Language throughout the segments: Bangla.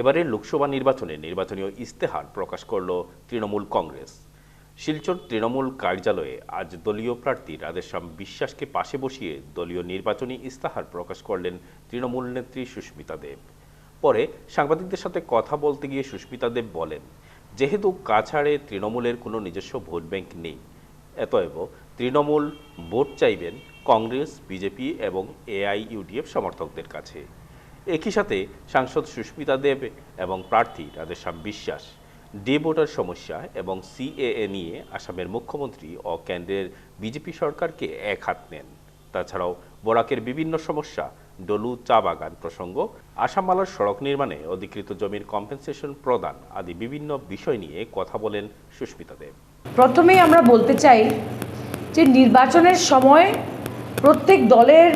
এবারের লোকসভা নির্বাচনে নির্বাচনীয় ইস্তেহার প্রকাশ করল তৃণমূল কংগ্রেস। শিলচর তৃণমূল কার্যালয়ে আজ দলীয় প্রার্থী রাধেশ্যাম বিশ্বাসকে পাশে বসিয়ে দলীয় নির্বাচনী ইস্তাহার প্রকাশ করলেন তৃণমূল নেত্রী সুস্মিতা দেব। পরে সাংবাদিকদের সাথে কথা বলতে গিয়ে সুস্মিতা দেব বলেন, যেহেতু কাছাড়ে তৃণমূলের কোনো নিজস্ব ভোট ব্যাংক নেই, এতএব তৃণমূল ভোট চাইবেন কংগ্রেস, বিজেপি এবং এআইইউডিএফ সমর্থকদের কাছে। একই সাথে সাংসদ সুস্মিতা দেব এবং প্রার্থী রাধেশ্যাম বিশ্বাস। ডে ভোটার সমস্যা এবং সিএএ নিয়ে আসামের মুখ্যমন্ত্রী ও কেন্দ্রের বিজেপি সরকারকে এক হাত নেন। তাছাড়াও বরাকের বিভিন্ন সমস্যা, ডলু চা বাগান প্রসঙ্গ আসামমালার সড়ক নির্মাণে অধিকৃত জমির কম্পেনসেশন প্রদান আদি বিভিন্ন বিষয় নিয়ে কথা বলেন সুস্মিতা দেব। প্রথমেই আমরা বলতে চাই যে নির্বাচনের সময় প্রত্যেক দলের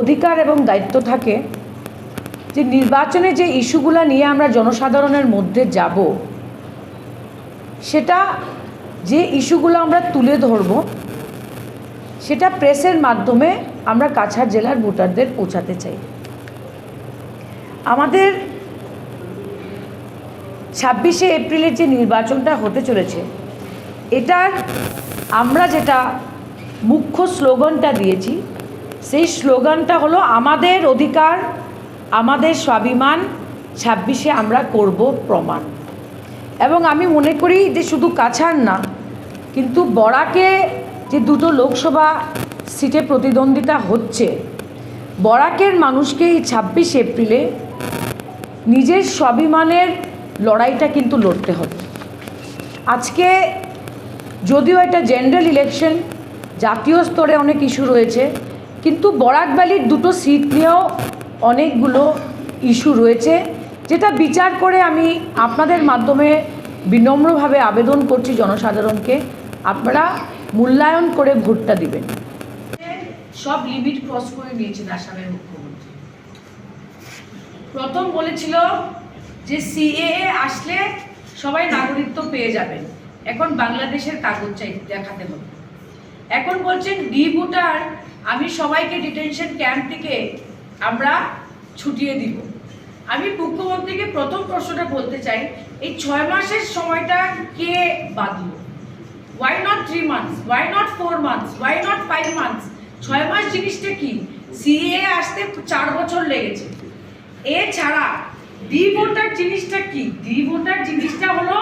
অধিকার এবং দায়িত্ব থাকে। যে নির্বাচনে যে ইস্যুগুলো নিয়ে আমরা জনসাধারণের মধ্যে যাব, সেটা যে ইস্যুগুলো আমরা তুলে ধরব, সেটা প্রেসের মাধ্যমে আমরা কাছাড় জেলার ভোটারদের পৌঁছাতে চাই। আমাদের ছাব্বিশে এপ্রিলের যে নির্বাচনটা হতে চলেছে, এটার আমরা যেটা মুখ্য স্লোগানটা দিয়েছি, সেই স্লোগানটা হলো, আমাদের অধিকার আমাদের স্বাভিমান ছাব্বিশে আমরা করব প্রমাণ। এবং আমি মনে করি যে শুধু কাছার না, কিন্তু বরাকে যে দুটো লোকসভা সিটে প্রতিদ্বন্দ্বিতা হচ্ছে, বরাকের মানুষকে এই ছাব্বিশ এপ্রিলে নিজের স্বাভিমানের লড়াইটা কিন্তু লড়তে হবে। আজকে যদিও এটা জেনারেল ইলেকশন, জাতীয় স্তরে অনেক ইস্যু রয়েছে, কিন্তু বরাক ভ্যালির দুটো সিট নিয়েও অনেকগুলো ইস্যু রয়েছে, যেটা বিচার করে আমি আপনাদের মাধ্যমে বিনম্রভাবে আবেদন করছি জনসাধারণকে, আপনারা মূল্যায়ন করে ভোটটা দিবেন। সব লিমিট ক্রস করে নিয়েছেন আসামের মুখ্যমন্ত্রী। প্রথম বলেছিল যে সিএএ আসলে সবাই নাগরিকত্ব পেয়ে যাবেন। এখন বাংলাদেশের কাগজ চাই দেখাতে হবে। এখন বলছেন, ডি ভোটার, আমি সবাইকে ডিটেনশন ক্যাম্প থেকে আমরা ছুটিয়ে দিব। আমি মুখ্যমন্ত্রীকে প্রথম প্রশ্নটা বলতে চাই, এই ছয় মাসের সময়টা কে বাঁধল? Why not three months why not four months why not five months ছয় মাস জিনিসটা কি? সিএ আসতে চার বছর লেগেছে। এছাড়া ডি ভোটার জিনিসটা কি? ডি ভোটার জিনিসটা হলো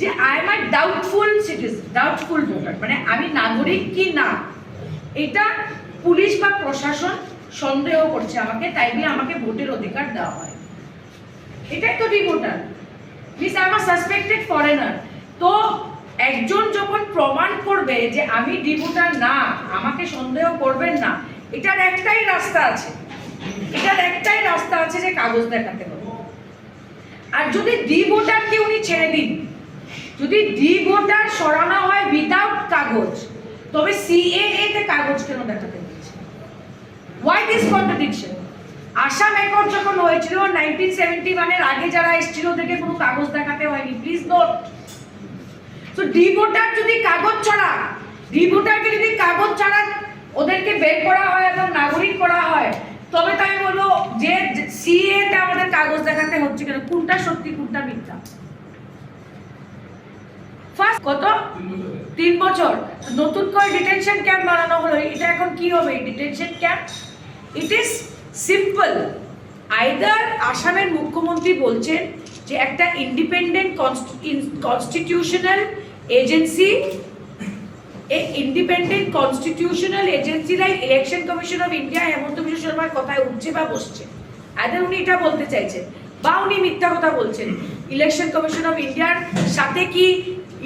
যে I am a doubtful citizen doubtful voter মানে আমি নাগরিক কি না? এটা পুলিশ বা প্রশাসন সন্দেহ করছে আমাকে, তাই নিয়ে আমাকে ভোটের অধিকার দেওয়া হয়। এটাই তো D voter means I am a suspected foreigner তো একজন যখন প্রমাণ করবে যে আমি ডি ভোটার না, আমাকে সন্দেহ করবেন না, এটার একটাই রাস্তা আছে। এটার একটাই রাস্তা আছে যে কাগজ দেখাতে হবে। আর যদি ডি ভোটারকে উনি ছেড়ে দিন, যদি ডি ভোটার সরানো হয় উইদাউট কাগজ, তবে সিএএ তে কাগজ কেন দেখাতে হচ্ছে why this contradiction Assam accord যখন হয়েছিল নাইনটিন সেভেন্টি ওয়ানের আগে যারা এসেছিল ওদেরকে কোনো কাগজ দেখাতে হয়নি। প্লিজ নোট তো ডি ভোটার যদি কাগজ ছাড়া ডি ভোটারকে যদি কাগজ ছাড়া ওদেরকে বের করা হয় এবং নাগরিক করা হয় তবে তাই বলব যে সিএ তে আমাদের কাগজ দেখাতে হচ্ছে কেন? কোনটা সত্যি কোনটা মিথ্যা? ফার্স্ট কত? তিন বছর। নতুন করে ডিটেনশন ক্যাম্প বানানো হলো। এটা এখন কি হবে? Detention camp it is simple either আসামের মুখ্যমন্ত্রী বলছেন যে একটা ইন্ডিপেন্ডেন্ট কনস্টিটিউশনাল এজেন্সি এই independent constitutional এজেন্সিরাই election commission of India Himanta Biswa শর্মার কথায় উঠছে বা বসছে। আইদার উনি এটা বলতে চাইছেন বা উনি মিথ্যা কথা বলছেন। ইলেকশন কমিশন অফ ইন্ডিয়ার সাথে কি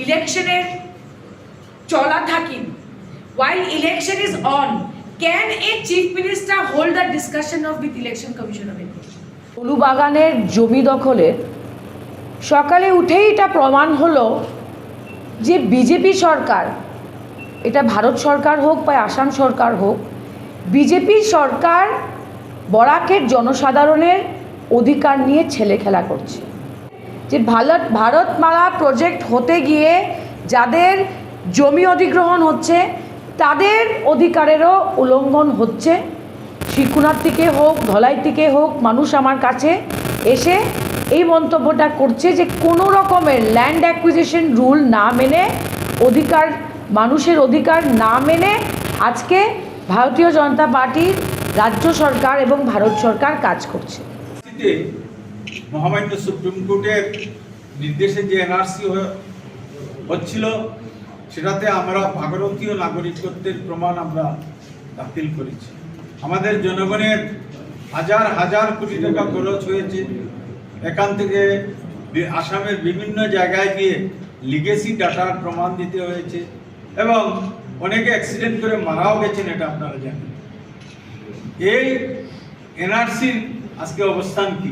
ইলেকশনের চলা থাকি? While election is on a chief minister hold a discussion of with election commission of india? বাগানের জমি দখলের সকালে উঠেই এটা প্রমাণ হলো যে বিজেপি সরকার, এটা ভারত সরকার হোক বা আসাম সরকার হোক, বিজেপি সরকার বরাকের জনসাধারণের অধিকার নিয়ে ছেলে খেলা করছে। যে ভারত, ভারতমালা প্রজেক্ট হতে গিয়ে যাদের জমি অধিগ্রহণ হচ্ছে তাদের অধিকারেরও উল্লঙ্ঘন হচ্ছে। শিকুনার থেকে হোক, ধলাই থেকে হোক, মানুষ আমার কাছে এসে এই মন্তব্যটা করছে যে কোনো রকমের ল্যান্ড অ্যাকুইজিশন রুল না মেনে, অধিকার, মানুষের অধিকার না মেনে আজকে ভারতীয় জনতা পার্টির রাজ্য সরকার এবং ভারত সরকার কাজ করছে। মহামান্য সুপ্রিম কোর্টের নির্দেশে যে এনআরসি হচ্ছিল সেটাতে আমরা ভারতীয় নাগরিকত্বের প্রমাণ আমরা দাখিল করেছি। আমাদের জনগণের হাজার হাজার কোটি টাকা খরচ হয়েছে। এখান থেকে আসামের বিভিন্ন জায়গায় গিয়ে লিগেসি ডাটার প্রমাণ দিতে হয়েছে এবং অনেকে অ্যাক্সিডেন্ট করে মারাও গেছেন, এটা আপনারা জানেন। এই এনআরসির আজকে অবস্থান কি?